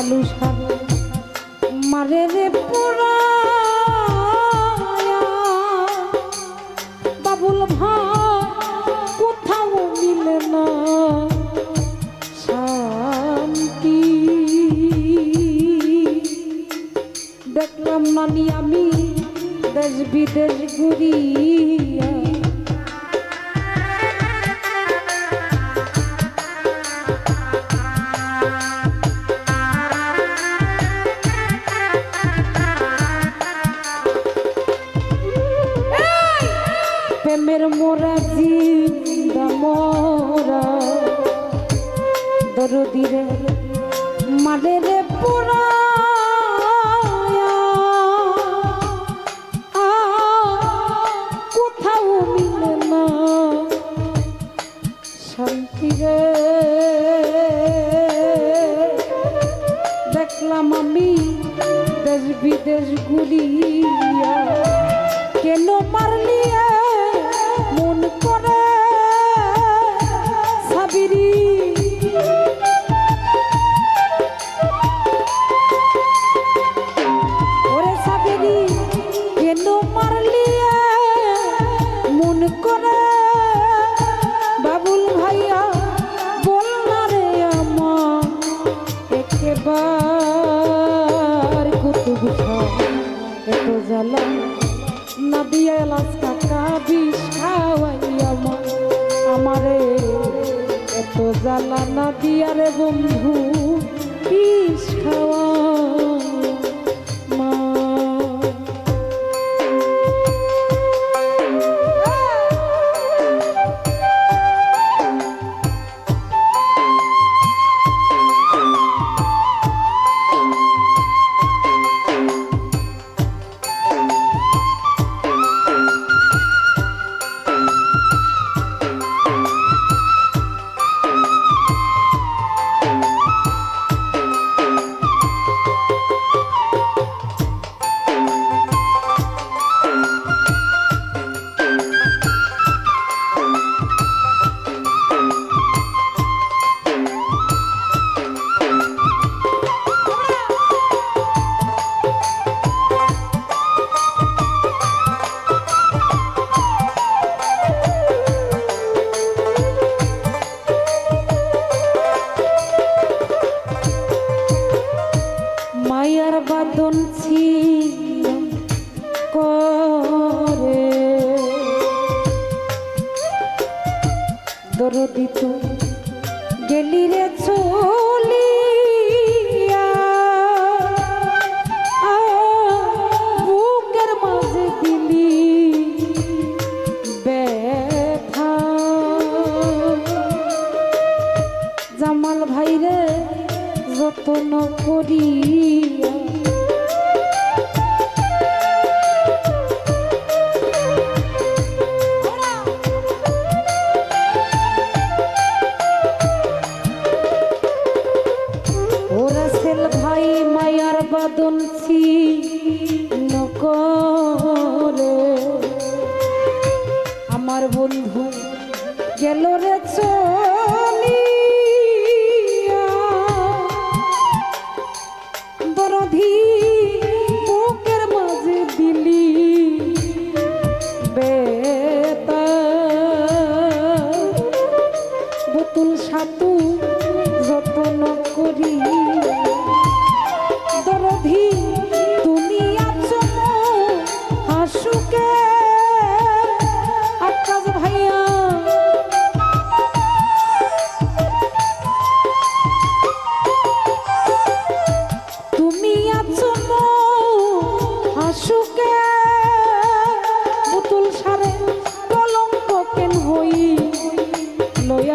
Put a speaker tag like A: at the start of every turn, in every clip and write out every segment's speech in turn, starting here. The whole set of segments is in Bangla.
A: কালু সারে মারে রে পোড়া বাবুল ভাই কোথাও মিলে না। শান্তি। দেখলাম নানি আমি দেশ বিদেশ ঘুরিয়া মোরা জিন্দা মোরা। দরদিরে মালেরে corre কাটিয়ারে বন্ধু গেলি রে চলিয়া। বুকের মাঝে দিলি ব্যথা। জামাল ভাইরে যতন করিয়া বঞ্চি নকরে আমার বন্ধু গেল রে চলি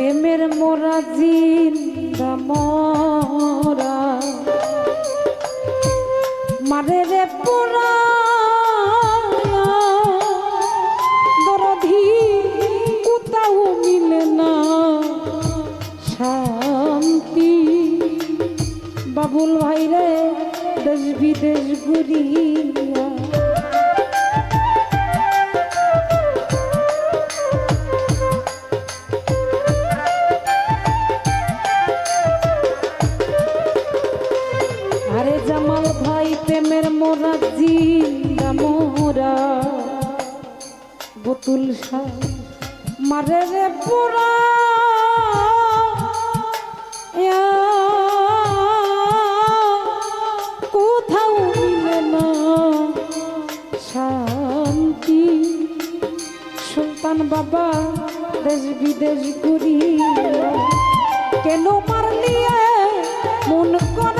A: প্রেমের মোরা জিন্দা মরা। মারে রে পোড়া। দরধি কোথাও মিলে না। শান্তি। বাবুল ভাই রে দেশ বিদেশ ঘুরিয়া আরে ভাই প্রেমের মোরা জিন্দা মোরা। বতুল শাহ মারে রে পোড়া। কোথাও মিলে না শান্তি। সুলতান বাবা দেশ বিদেশ ঘুরিয়া, কেন মারলিয়ে মন করে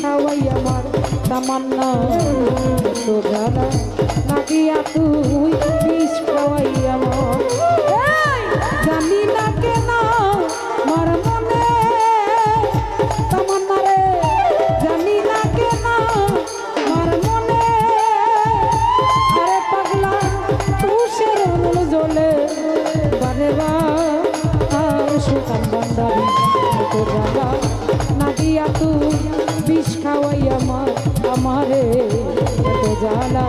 A: খাওয়াই আমার তামান্না। এত জ্বালা না তুই বিষ খাওয়াই আমার। জানি না কেন রে জ্বালা